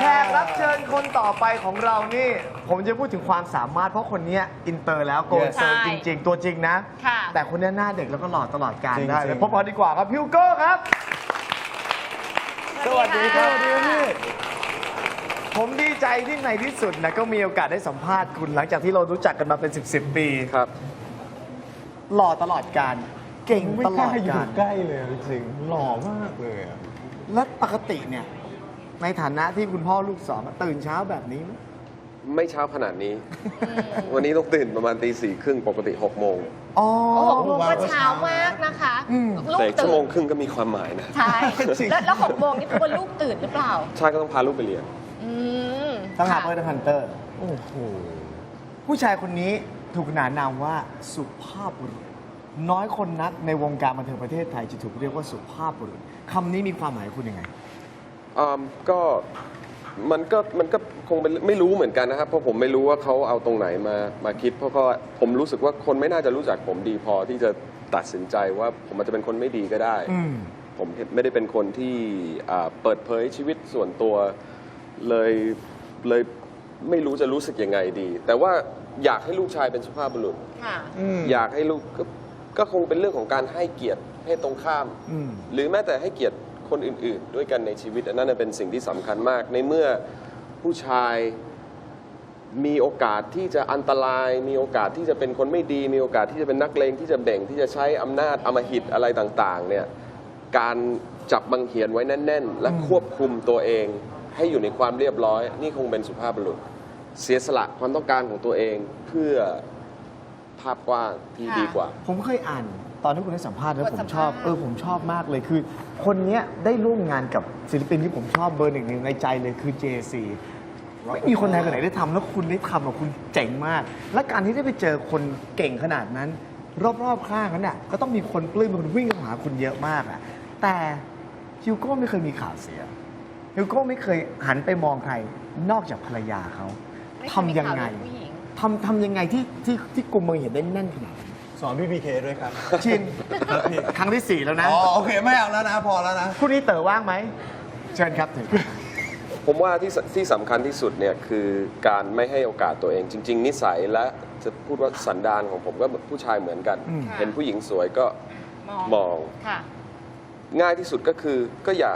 แขกรับเชิญคนต่อไปของเรานี่ ผมจะพูดถึงความสามารถเพราะคนเนี้ยอินเตอร์แล้วโกล Yes เซอร์ใช่จริง ๆ ตัวจริงนะ ค่ะ แต่คนเนี้ยหน้าเด็กแล้วก็หล่อตลอดการจริงๆ ได้เลยพบกันดีกว่าครับพิวโก้ครับ สวัสดีค่ะผมดีใจที่ในที่สุดนะก็มีโอกาสได้สัมภาษณ์คุณหลังจากที่เรารู้จักกันมาเป็น 10บสปีครับหล่อตลอดการเก่งไม่ตกลอล้าดอยู่การใกล้เลยอะจริงๆหล่อมากเลยอะและปกติเนี่ย ในฐานะที่คุณพ่อลูกสองอะตื่นเช้าแบบนี้ไหมไม่เช้าขนาดนี้ วันนี้ต้องตื่นประมาณตีสี่ครึ่งปกติ6โมงอ๋อ โอ้โหโมงก็เช้ามากนะคะอืม ลูกแต่อีกชั่ตื่วโมงนครึ่งก็มีความหมายนะใช่จริง แล้วแล้วหกโมงนี่คือว่าลูกตื่นหรือเปล่า ใช่ก็ต้องพาลูกไปเรียน อืมต้องหาค่ะเพื่อนพันเตอร์ โอ้โห ผู้ชายคนนี้ถูกขนานนามว่าสุภาพบุรุษ น้อยคนนักในวงการบันเทิงประเทศไทยจะถูกเรียกว่าสุภาพบุรุษคำนี้มีความหมายกับคุณยังไง อืมก็มันก็มันก็คงเป็นไม่รู้เหมือนกันนะครับ เพราะผมไม่รู้ว่าเขาเอาตรงไหนมามาคิด เพราะก็ผมรู้สึกว่าคนไม่น่าจะรู้จักผมดีพอที่จะตัดสินใจว่าผมอาจจะเป็นคนไม่ดีก็ได้ อืม ผมไม่ได้เป็นคนที่อ่าเปิดเผยชีวิตส่วนตัวเลยเลยไม่รู้จะรู้สึกยังไงดี แต่ว่าอยากให้ลูกชายเป็นสุภาพบุรุษ ค่ะอยากให้ลูกก็ก็คงเป็นเรื่องของการให้เกียรติเพศตรงข้าม อืม หรือแม้แต่ให้เกียรติ คนอื่น ๆ ด้วยกันในชีวิตอันนั้นเป็นสิ่งที่สำคัญมาก ในเมื่อผู้ชายมีโอกาสที่จะอันตราย มีโอกาสที่จะเป็นคนไม่ดี มีโอกาสที่จะเป็นนักเลงที่จะแบ่งที่จะใช้อำนาจอำมหิตอะไรต่าง ๆ เนี่ยการจับบังเหียนไว้แน่น ๆ และควบคุมตัวเอง ให้อยู่ในความเรียบร้อย นี่คงเป็นสุภาพบุรุษ เสียสละความต้องการของตัวเองเพื่อาพกว้างที่ค่ะ ดีกว่า ผมเคยอ่านตอนที่คุณให้สัมภาษณ์แล้วบทผมสัมชอบภาษณ์ เออผมชอบมากเลยคือ คนเนี้ยได้ร่วมงานกับศิลปินที่ผมชอบเบอร์หนึ่งในใจเลยคือ JC ไม่มีคนไทยคนไหนได้ทำแล้วคุณได้ทำอะคุณเจ๋งมาก และการที่ได้ไปเจอคนเก่งขนาดนั้น รอบๆข้างนั้นน่ะก็ต้องมีคนปลื้มมีคนวิ่งเข้าหาคุณเยอะมากอะแต่ฮิวโก้ไม่เคยมีข่าวเสียฮิวโก้ไม่เคยหันไปมองใครนอกจากภรรยาเขาไม่เคทำยังไงมีข่าวเรื่องผู้หญิง ทำทำยังไงที่ที่ที่กลุ่มเมืองเห็นได้แน่นขนาดนั้นสอนพี่พีเคด้วยครับ ชินครับพี่ ครั้งที่สี่แล้วนะอ๋อโอเคไม่เอาแล้วนะพอแล้วนะคู่นี้เต๋อว่างไหมเชิญครับถึง ผมว่าที่สที่สำคัญที่สุดเนี่ยคือการไม่ให้โอกาสตัวเอง จริง ๆ นิสัยและจะพูดว่าสันดานของผมก็ผู้ชายเหมือนกัน อืม ค่ะ เห็นผู้หญิงสวยก็มองมอง ค่ะ ง่ายที่สุดก็คือก็อย่า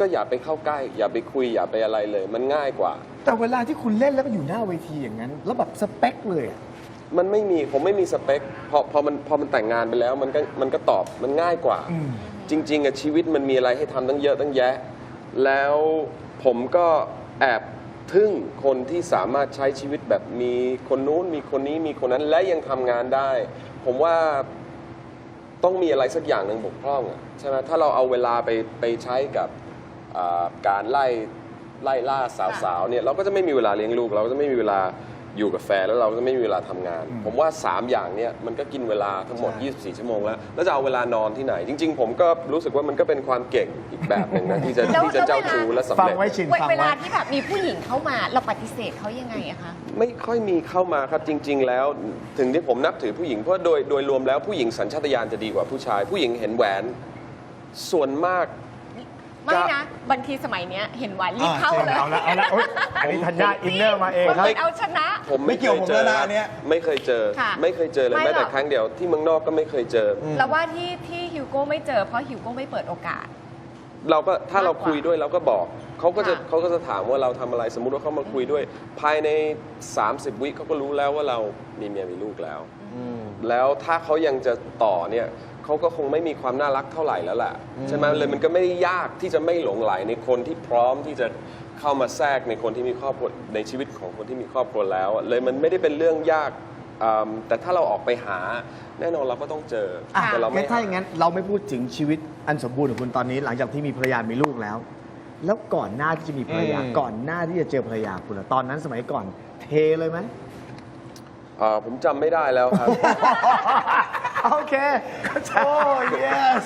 ก็อย่าไปเข้าใกล้ อย่าไปคุยอย่าไปอะไรเลย มันง่ายกว่า แต่เวลาที่คุณเล่นแล้วก็อยู่หน้าเวทีอย่างนั้น แล้วแบบสเปคเลยอะ มันไม่มีผมไม่มีสเปคพอพอมันพอมันแต่งงานไปแล้วมันก็มันก็ตอบมันง่ายกว่า อืม จริง ๆอะชีวิตมันมีอะไรให้ทำตั้งเยอะตั้งแยะ แล้วผมก็แอบทึ่งคนที่สามารถใช้ชีวิตแบบมีคนนู้นมีคนนี้มีคนนั้นและยังทำงานได้ ผมว่าต้องมีอะไรสักอย่างหนึ่งบกพร่องอะใช่ไหมถ้าเราเอาเวลาไปไปใช้กับอ่าการไล่ ไล่ล่าสาวๆเนี่ยเราก็จะไม่มีเวลาเลี้ยงลูก เราก็จะไม่มีเวลาอยู่กับแฟนแล้วเราก็จะไม่มีเวลาทำงาน ผมว่า 3 อย่างเนี่ยมันก็กินเวลาทั้งหมด 24 ชั่วโมงแล้ว แล้วจะเอาเวลานอนที่ไหน จริง ๆ ผมก็รู้สึกว่ามันก็เป็นความเก่งอีกแบบหนึ่งนะที่จะแล้วที่จะเจ้าชู้และสำฟังเร็จ ไว้ชินเวฟังเวลาไว้ที่แบบมีผู้หญิงเข้ามาเราปฏิเสธเขายังไงอะคะ ไม่ค่อยมีเข้ามาครับจริง ๆ แล้ว ถึงที่ผมนับถือผู้หญิงเพราะโดยโดยรวมแล้วผู้หญิงสัญชาตญาณจะดีกว่าผู้ชาย ผู้หญิงเห็นแหวน ส่วนมาก ไม่นะบางทีสมัยเนี้ยเห็นหวานรีบเข้าเลยเอาละเอาละโอ๊ยอันนี้ธัญญาอินเนอร์มาเองมันครับเหมือนเอาชนะ ผมไม่ไม่เกี่ยวเคยผมเจแล้วอนะอันเนี้ย ไม่เคยเจอ ค่ะไม่เคยเจอเลยไม่แม้แต่หรอกครั้งเดียวที่เมืองนอกก็ไม่เคยเจออแล้วว่าที่ที่ฮิวโก้ไม่เจอเพราะฮิวโก้ไม่เปิดโอกาส เราก็ถ้าเรามากกว่าคุยด้วยเราก็บอกเขาก็จะค่ะ เขาก็จะถามว่าเราทำอะไรสมมุติว่าเขามาคุยด้วย ภายใน 30 วิเขาก็รู้แล้วว่าเรามีเมียมีลูกแล้ว แล้วถ้าเขายังจะต่อเนี่ย เขาก็คงไม่มีความน่ารักเท่าไหร่แล้วแหละใช่ไหมเลยมันก็ไม่ได้ยากที่จะไม่หลงไหลในคนที่พร้อมที่จะเข้ามาแทรกในคนที่มีครอบครัวในชีวิตของคนที่มีครอบครัวแล้ว เลยมันไม่ได้เป็นเรื่องยากอืมแต่ถ้าเราออกไปหาแน่นอนเราก็ต้องเจออะแต่เรางั้ไม่นถ้าอย่างนั้นเราไม่พูดถึงชีวิตอันสมบูรณ์ของคุณตอนนี้ หลังจากที่มีภรรยามีลูกแล้ว แล้วก่อนหน้าที่จะมีภรรยาอืมก่อนหน้าที่จะเจอภรรยาคุณอะตอนนั้นสมัยก่อนเทเลยไหมอ่าผมจำไม่ได้แล้วครับ โอเคเข้าใจโอ้ yes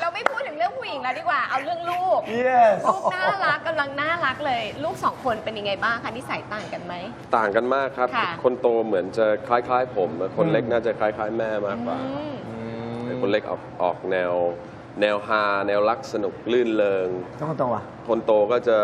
เราไม่พูดถึงเรื่องผู้หญิงแล้วดีกว่า เอาเรื่องลูก yes ลูกน่ารักกำลังน่ารักเลย ลูกสองคนเป็นยังไงบ้างคะนิสัยต่างกันไหม ต่างกันมากครับ ค่ะ คนโตเหมือนจะคล้ายๆ ผม คนเล็กน่าจะคล้ายๆ แม่มากกว่า อืมแต่คนเล็กออกออกแนว แนวฮาแนวรักสนุกลื่นเริง ต้องตรงว่ะคนโตก็จะ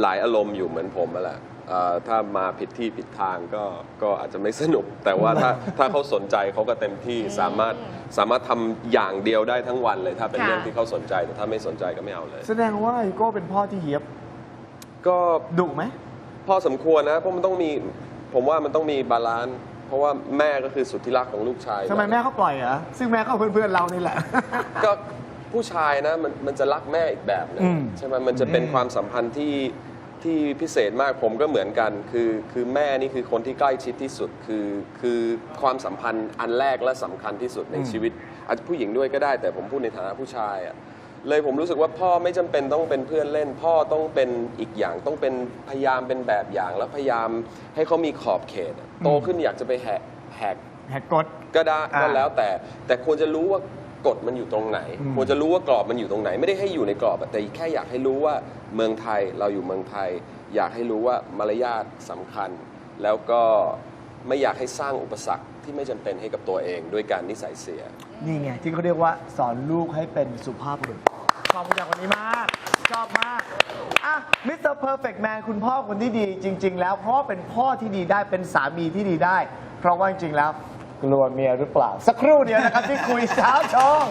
หลายอารมณ์อยู่เหมือนผมนั่นแหละ เอ่อถ้ามาผิดที่ผิดทางก็ก็อาจจะไม่สนุก แต่ว่าถ้าถ้าเขาสนใจเขาก็เต็มที่สามารถสามารถทำอย่างเดียวได้ทั้งวันเลย ถ้าเป็นค่ะ เรื่องที่เขาสนใจแต่ถ้าไม่สนใจก็ไม่เอาเลย แสดงว่าฮิโก้เป็นพ่อที่เฮียบก็ดุไหม พอสมควรนะเพราะมันต้องมีผมว่ามันต้องมีบาลานซ์เพราะว่าแม่ก็คือสุดที่รักของลูกชาย ทำไมแม่เขาปล่อยเหรอ ซึ่งแม่เขาเพื่อนๆเรานี่แหละ ก็ผู้ชายนะมันมันจะรักแม่อีกแบบหนึงอืมใช่ไหมมันจะเป็นความสัมพันธ์ที่ ที่พิเศษมากผมก็เหมือนกันคือคือแม่นี่คือคนที่ใกล้ชิดที่สุดคือคือความสัมพันธ์อันแรกและสำคัญที่สุดในชีวิต อาจจะผู้หญิงด้วยก็ได้ แต่ผมพูดในฐานะผู้ชายอะเลยผมรู้สึกว่าพ่อไม่จำเป็นต้องเป็นเพื่อนเล่น พ่อต้องเป็นอีกอย่างต้องเป็นพยายามเป็นแบบอย่าง แล้วพยายามให้เขามีขอบเขตอะโตขึ้นอยากจะไปแหกแหก แหกกฎ ก็ได้อ่าก็แล้วแต่แต่ควรจะรู้ว่า กฎมันอยู่ตรงไหนอืมควรจะรู้ว่ากรอบมันอยู่ตรงไหน ไม่ได้ให้อยู่ในกรอบอะแต่แค่อยากให้รู้ว่าเมืองไทยเราอยู่เมืองไทย อยากให้รู้ว่ามารยาทสำคัญ แล้วก็ไม่อยากให้สร้างอุปสรรคที่ไม่จำเป็นให้กับตัวเองด้วยการนิสัยเสีย นี่ไงที่เขาเรียกว่าสอนลูกให้เป็นสุภาพบุรุษชอบผู้ชายคนนี้มาก ชอบมากอะมิสเตอร์เพอร์เฟกแมนคุณพ่อคนที่ดีจริง ๆ แล้วเพราะว่าเป็นพ่อที่ดีได้เป็นสามีที่ดีได้ เพราะว่าจริงๆแล้ว กลัวเมียหรือเปล่า สักครู่เดียวนะครับที่คุยเช้าโชว์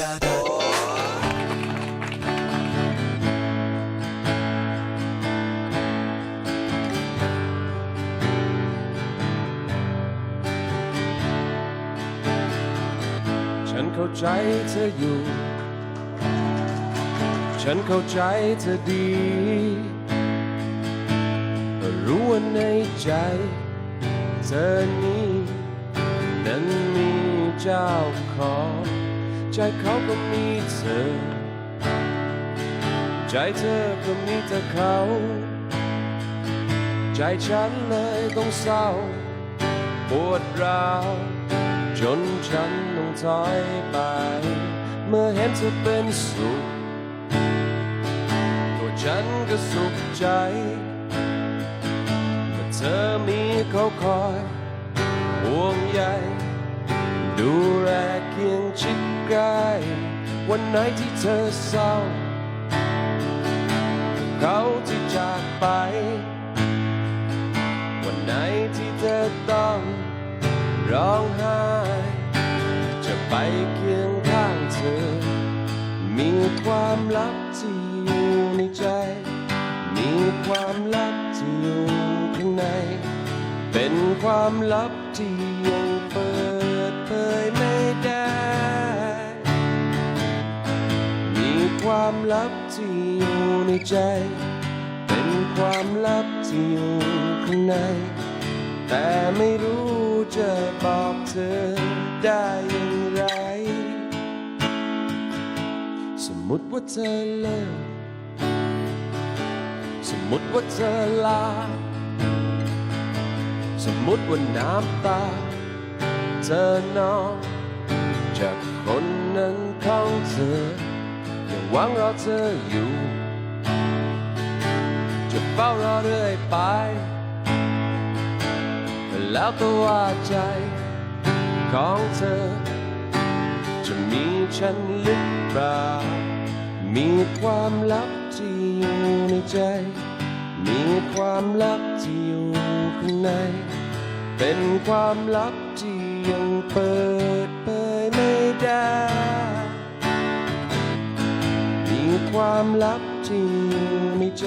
ฉัน เข้าใจเธออยู่ ฉันเข้าใจเธอดี รู้ว่าในใจ เธอนี้นั้นมีเจ้าของ ใจเขาก็มีเธอ ใจเธอก็มีแต่เขา ใจฉันเลยต้องเศร้า ปวดร้าวจนฉัน ถอยไป เมื่อเห็นเธอเป็นสุข ตัวฉันก็สุขใจเมื่อเธอมีเขาคอยห่วงใยดูแลเคียงชิดใกล้วันไหนที่เธอเศร้า เขาที่จากไป วันไหนที่เธอต้องร้องไห้ ไปเคียงข้างเธอ มีความลับที่อยู่ในใจ มีความลับที่อยู่ข้างใน เป็นความลับที่ยังเปิดเผยไม่ได้ มีความลับที่อยู่ในใจ เป็นความลับที่อยู่ข้างใน แต่ไม่รู้จะบอกเธอได้ย่าง มมติว่าเธอเลิกสมมติว่าเธอลา สมมติว่าน้ำตา เธอนองจากคนนั้นของเธอยังหวังรอเธออยู่ จะเฝ้ารอเรื่อยไป แล้วตัวว่าใจของเธอ จะมีฉันหรือเปล่า มีความลับที่อยู่ในใจ มีความลับที่อยู่ข้างใน เป็นความลับที่ยังเปิดเผยไม่ได้ มีความลับที่อยู่ในใจ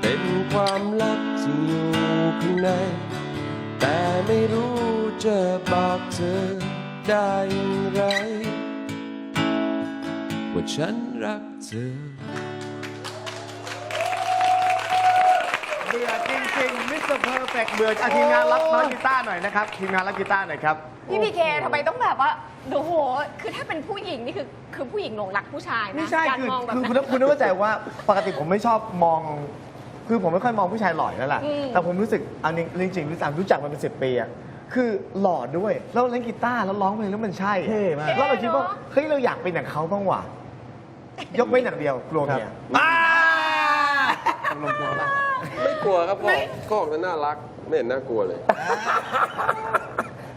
เป็นความลับที่อยู่ข้างใน แต่ไม่รู้จะบอกเธอได้อย่างไร ว่าฉันรักเธอ เบื่อจริงๆมิสเตอร์เพอร์เฟกเบื่ออะทีมงานรับน้อยกีตาร์หน่อยนะครับทีมงานรับกีตาร์หน่อยครับ พี่พีเคทำไมต้องแบบว่าโอ้โห คือถ้าเป็นผู้หญิงนี่คือคือผู้หญิงหลงรักผู้ชายนะไม่ใช่การคือมองแบบคือนั้คุณนคุณต้องเข้าใจว่าปกติผมไม่ชอบมอง คือผมไม่ค่อยมองผู้ชายหล่ออยู่แล้วล่ะอืม แต่ผมรู้สึกอันนี้จริงๆรู้จักรู้จักมาเป็นสิบปีอะคือหล่อด้วยแล้วเล่นกีตาร์แล้วร้องเพลงแล้วมันใช่เท่มากแล้วเราคิดว่าเฮ้ยเราอยากเป็นอย่างเขาบ้างว่ะ ยกเว้นอย่างเดียวกลัวเมียครับอ่าตกลงกลัวป่ะไม่กลัวครับพ่อก็ออกจะน่ารัก ไม่เห็นน่ากลัวเลย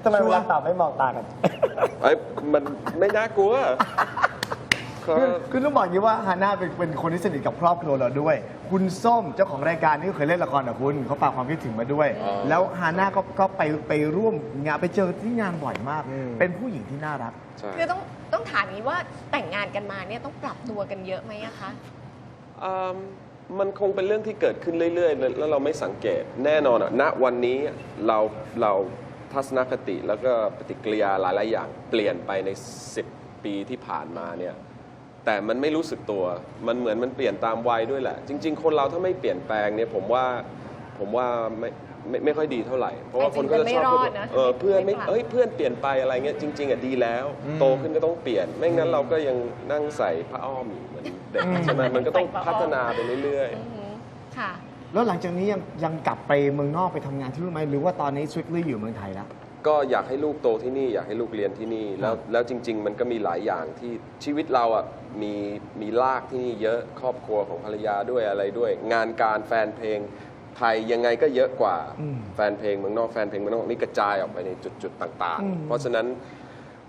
ทำไมเวลาตอบไม่มองตากันไอ้มันไม่น่ากลัวเขา คือคือต้องบอกอย่างนี้ว่าฮาน่าเป็นเป็นคนที่สนิทกับครอบครัวเราด้วย คุณส้มเจ้าของรายการนี่ก็เคยเล่นละครกับคุณเขาฝากความคิดถึงมาด้วยแล้วฮาน่าก็ก็ไปไปร่วมงานไปเจอที่งานบ่อยมากเป็นผู้หญิงที่น่ารัก ใช่ คือต้องต้องถามนี้ว่าแต่งงานกันมาเนี่ยต้องปรับตัวกันเยอะไหมอะคะ อืมมันคงเป็นเรื่องที่เกิดขึ้นเรื่อยๆแล้วเราไม่สังเกตแน่นอนอะณวันนี้เราเราทัศนคติแล้วก็ปฏิกิริยาหลายๆอย่าง เปลี่ยนไปใน 10 ปีที่ผ่านมาเนี่ย แต่มันไม่รู้สึกตัว มันเหมือนมันเปลี่ยนตามวัยด้วยแหละ จริง ๆ คนเราถ้าไม่เปลี่ยนแปลงเนี่ยผมว่าผมว่าไม่ไม่ไม่ค่อยดีเท่าไหร่ เพราะว่าคนก็จะชอบพูดจริงๆมันไม่รอดนะเออเพื่อนไม่ไม่ปรับเอ้ยเพื่อนเปลี่ยนไปอะไรเงี้ยจริง ๆอะดีแล้ว โตขึ้นก็ต้องเปลี่ยน ไม่งั้นเราก็ยังนั่งใส่ผ้าอ้อมอยู่เหมือนเด็กใช่ไหมมันก็ต้องพัฒนาไปเรื่อยๆอือหือค่ะ แล้วหลังจากนี้ยังยังกลับไปเมืองนอกไปทำงานที่นู่นไหมหรือว่าตอนนี้ strictly อยู่เมืองไทยแล้ว ก็อยากให้ลูกโตที่นี่ อยากให้ลูกเรียนที่นี่ แล้วแล้วจริง ๆ มันก็มีหลายอย่างที่ชีวิตเราอะมีมีลากที่นี่เยอะครอบครัวของภรรยาด้วยอะไรด้วย งานการแฟนเพลงไทยยังไงก็เยอะกว่าอืมแฟนเพลงเมืองนอกแฟนเพลงเมืองนอกนี่กระจายออกไปในจุดๆต่างอืมๆเพราะฉะนั้น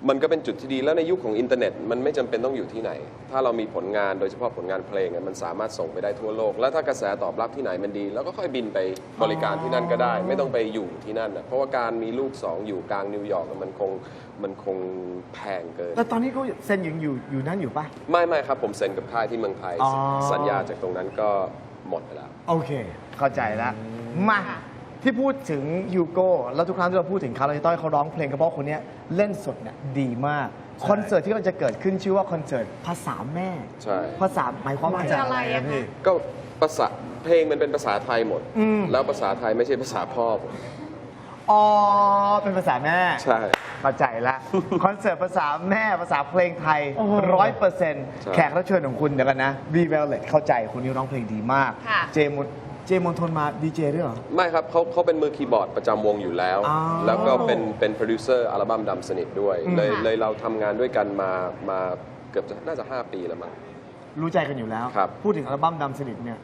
มันก็เป็นจุดที่ดีแล้วในยุคของอินเทอร์เน็ตมันไม่จำเป็นต้องอยู่ที่ไหน ถ้าเรามีผลงานโดยเฉพาะผลงานเพลงอะมันสามารถส่งไปได้ทั่วโลก แล้วถ้ากระแสตอบรับที่ไหนมันดีเราก็ค่อยบินไปบริการที่นั่นก็ได้ ไม่ต้องไปอยู่ที่นั่นนะเพราะว่าการมีลูกสองอยู่กลางนิวยอร์กอะมันคงมันคงแพงเกิน แล้วตอนนี้เขาเซ็นอยู่อยู่อยู่นั่นอยู่ปะ ไม่ไม่ครับ ผมเซ็นกับค่ายที่เมืองไทย อ๋อ สัญญาจากตรงนั้นก็หมดไปแล้ว โอเค เข้าใจแล้วมา ที่พูดถึงยูโก้แล้วทุกครั้งที่เราพูดถึงเขาเราจะต้องให้เขาร้องเพลงก็เพราะคนเนี้ยเล่นสดเนี่ยดีมาก คอนเสิร์ตที่มันจะเกิดขึ้นชื่อว่าคอนเสิร์ตภาษาแม่ ใช่ ภาษาหมายความว่าคือจะอะไรอะพี่คะก็ภาษาเพลงมันเป็นภาษาไทยหมด อืม แล้วภาษาไทยไม่ใช่ภาษาพ่อผมอ๋อ เป็นภาษาแม่ ใช่ เข้าใจละคอนเสิร์ตภาษาแม่ภาษาเพลงไทยร้อยเปอร์เซ็นต์ใช่แขกรับเชิญของคุณเดี๋ยวกันนะบีเวลเลตเข้าใจคนนี้ร้องเพลงดีมาก ค่ะ เจมอน เจมอนทนมาดีเจด้วยเหรอ ไม่ครับเขาเขาเป็นมือคีย์บอร์ดประจำวงอยู่แล้ว อ๋อแล้วก็เป็นเป็นโปรดิวเซอร์อัลบั้มดำสนิทด้วย อืม เลยค่ะเลยเราทำงานด้วยกันมามาเกือบจะน่าจะ 5 ปีแล้วมั้ง รู้ใจกันอยู่แล้ว ครับ พูดถึงอัลบั้มดำสนิทเนี่ย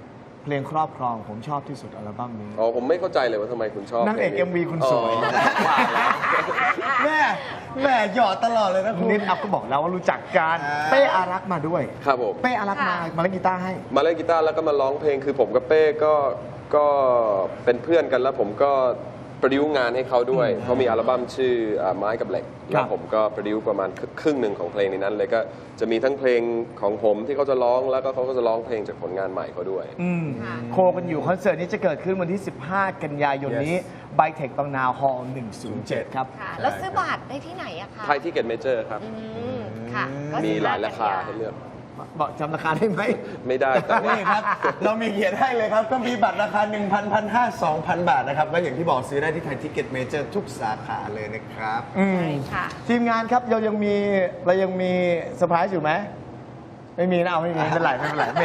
เพลงครอบครองผมชอบที่สุดอัลบั้มนี้ อ๋อผมไม่เข้าใจเลยว่าทำไมคุณชอบนางเอกพล MV คุณสวย อ๋อว่าแล้ว แม่แม่หยอดตลอดเลยนะคุณนิดอัพก็บอกแล้วว่ารู้จักกันอ่าเป้อารักษ์มาด้วย ครับผม เป้อารักษ์มาค่ะมาเล่นกีตาร์ให้ มาเล่นกีตาร์แล้วก็มาร้องเพลงคือผมกับเป้ก็ก็เป็นเพื่อนกันแล้วผมก็โปรดิวงานให้เขาด้วยเขามีอัลบั้มชื่ออ่าไม้กับเหล็กครัแล้บวผมก็โปรดิวประมาณครึ่งหนึ่งของเพลงในนั้นเลยก็จะมีทั้งเพลงของผมที่เขาจะร้องแล้วก็เขาก็จะร้องเพลงจากผลงานใหม่เขาด้วย อืมค่ะโคกันอยู่คอนเสิร์ตนี้จะเกิดขึ้นวันที่ 15 กันยายนนี้ไบเทคบางนาฮอลล์107 ครับ ค่ะ แล้วซื้อบัตรได้ที่ไหนอะคะไทยที่เก็ตเมเจอร์ครับ อืม ค่ะก็มี15หลายราคากันยให้เลือก บอกจำราคาได้ไหม ไม่ได้แต่ว่า นี่ครับ เรามีเขียนให้เลยครับ ก็มีบัตรราคา 1 0 0 0 1 5 2,000 บาทนะครับ ก็อย่างที่บอกซื้อได้ที่ไทยทิเก็ตเมเจอร์ทุกสาขาเลยนะครับ อืมใช่ค่ะ ทีมงานครับเรายังมีเรายังมีเซอร์ไพรส์อยู่ไหม ไม่มีนะเอาไม่มีไม่เป็นไรไม่เป็นไรแหม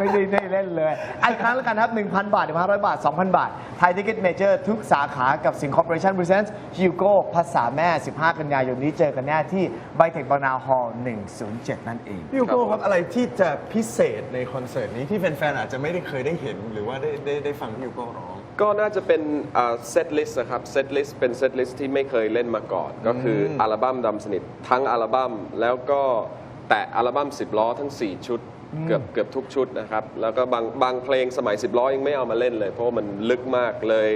ไม่ได้ได้เล่นเลยอีกครั้งแล้วกันครับ 1,000 บาท1,500 บาท 2,000 บาทไทยทิเก็ตเมเจอร์ทุกสาขากับสิงคอร์ปอเรชั่นบริเซนส์ฮิวโก้ภาษาแม่ 15 กันยายนนี้เจอกันแน่ที่ไบเทคบางนาฮอลล์107 นั่นเอง พี่ฮูโก้ครับอะไรที่จะพิเศษในคอนเสิร์ตนี้ที่แฟนๆอาจจะไม่ได้เคยได้เห็น หรือว่าได้ได้ได้ฟังพี่ฮูโก้ร้อง ก็น่าจะเป็นเซตลิสต์ครับเซตลิสต์เป็นเซตลิสต์ที่ไม่เคยเล่นมาก่อน ก็คืออัลบั้มดำสนิททั้งอัลบั้มแล้วก็ แตะอัลบั้ม10 ล้อทั้ง 4 ชุด เกือบเกือบทุกชุดนะครับ แล้วก็บางบางเพลงสมัย 10 ล้อยังไม่เอามาเล่นเลย เพราะว่ามันลึกมากเลย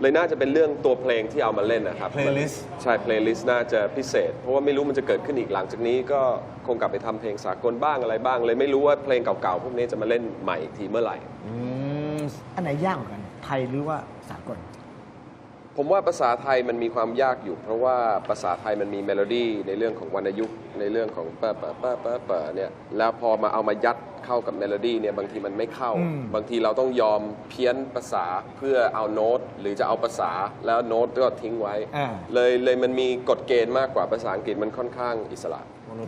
เลยน่าจะเป็นเรื่องตัวเพลงที่เอามาเล่นนะครับ Playlist ใช่เพลย์ลิสต์น่าจะพิเศษ เพราะว่าไม่รู้มันจะเกิดขึ้นอีกหลังจากนี้ ก็คงกลับไปทำเพลงสากลบ้างอะไรบ้าง เลยไม่รู้ว่าเพลงเก่าๆพวกนี้จะมาเล่นใหม่อีกทีเมื่อไหร่อันไหนยากกว่ากันไทยหรือว่าสากล ผมว่าภาษาไทยมันมีความยากอยู่ เพราะว่าภาษาไทยมันมีเมโลดี้ในเรื่องของวรรณยุกต์ในเรื่องของปะปะปะปะปะเนี่ยแล้วพอมาเอามายัด เข้ากับเมโลดี้เนี่ยบางทีมันไม่เข้า อืม บางทีเราต้องยอมเพี้ยนภาษาเพื่อเอาโน้ต หรือจะเอาภาษาแล้วโน้ตก็ทิ้งไว้ อ่า เลยเลยมันมีกฎเกณฑ์มากกว่าภาษาอังกฤษมันค่อนข้างอิสระ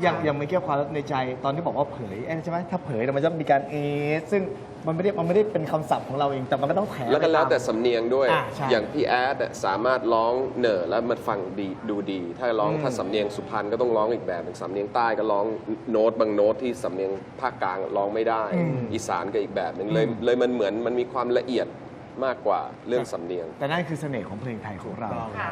ยังยังไม่เกี่ยวความลับในใจตอนที่บอกว่าเผยเอ้ยใช่ไหมถ้าเผยเนี่ยมันจะมีการเอสซึ่งมันไม่ได้มันไม่ได้เป็นคำศัพท์ของเราเองแต่มันก็ต้องแถมแล้วก็แล้วแต่ไปามสำเนียงด้วย อ่าใช่อย่างพี่แอดอะสามารถร้องเหน่อแล้วมันฟังดีดูดี ถ้าร้องอืม ถ้าสำเนียงสุพรรณก็ต้องร้องอีกแบบหนึ่งสำเนียงใต้ก็ร้องโน้ตบางโน้ตที่สำเนียงภาคกลางร้ององไม่ได้อืมอีสานก็อีกแบบหนึ่งเลยอืมเลยมันเหมือนมันมีความละเอียดมากกว่าเรื่องสำเนียง แต่นั่นคือเสน่ห์ของเพลงไทยของเราถูกต้องค่ะ